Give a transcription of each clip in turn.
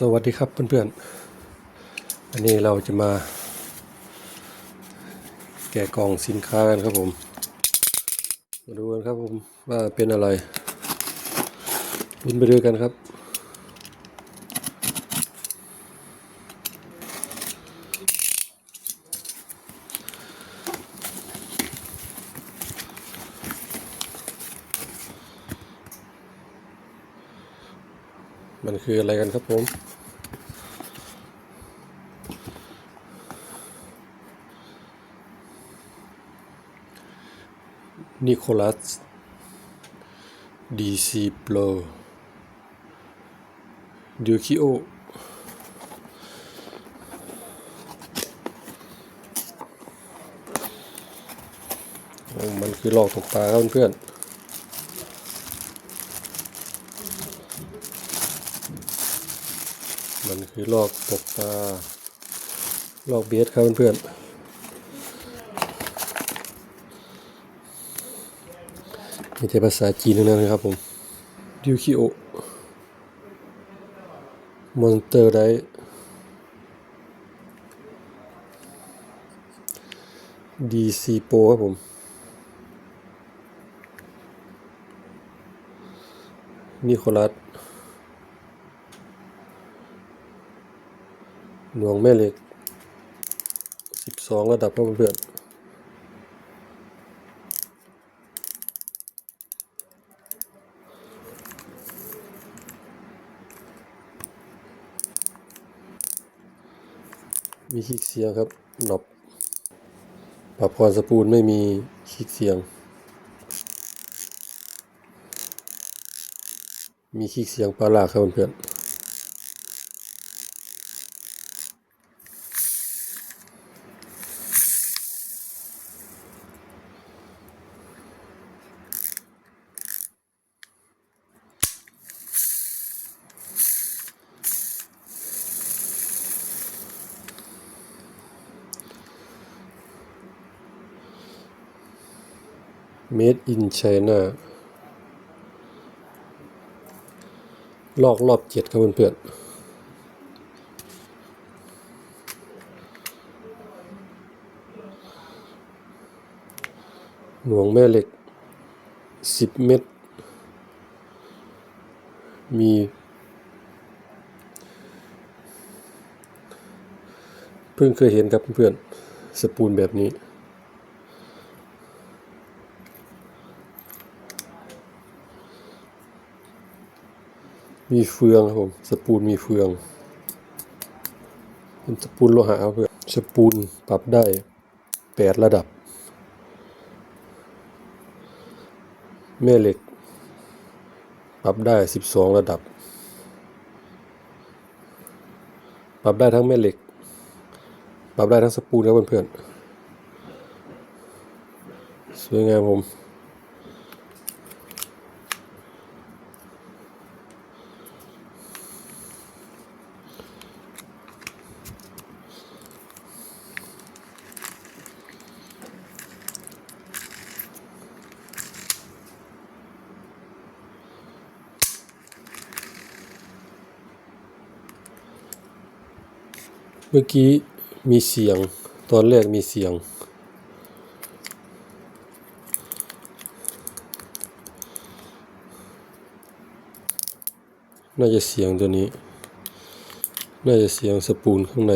สวัสดีครับเพื่อนๆอันนี้เราจะมา แกะกล่องสินค้ากันครับผม มาดูกันครับผมว่าเป็นอะไรบินไปดูกันครับ มันคืออะไรกันครับผม นิโคลัส ดีซีโปรดิวคิโอมันคือหลอกตกปลาครับเพื่อนๆ มันคือลอกตกปลาลอกเบสครับเพื่อนๆมีแต่ภาษาจีนทั้งนั้นครับผมดิวคิโอมอนเตอร์ไดดีซีโปครับผม นิโคลัส หน่วงแม่เหล็ก 12 ระดับครับเพื่อนๆมีคลิกเสียงครับหนบปรับความสปูลไม่มีคลิกเสียง มีคลิกเสียงปลาลากครับเพื่อนๆ Made in China ลอกรอบเจ็ดครับเพื่อนๆหน่วงแม่เหล็ก 10 เม็ด มี เพิ่งเคยเห็นครับเพื่อนๆสปูนแบบนี้ มีเฟืองครับผมสปูนมีเฟืองเป็นสปูนโลหะครับเพื่อนสปูนปรับได้แปดระดับ แม่เหล็ก ปรับได้สิบสองระดับ ปรับได้ทั้งแม่เหล็ก ปรับได้ทั้งสปูนครับเพื่อนๆสวยงามผม เมื่อกี้มีเสียง ตอนแรกมีเสียง น่าจะเสียงตัวนี้ น่าจะเสียงสปูนข้างใน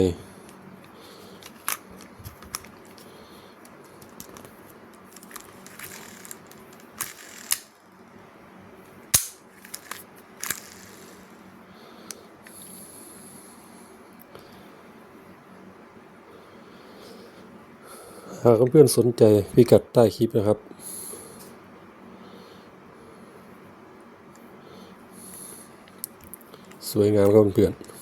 หากเพื่อนๆสนใจพิกัดใต้คลิปนะครับ สวยงามครับเพื่อนๆ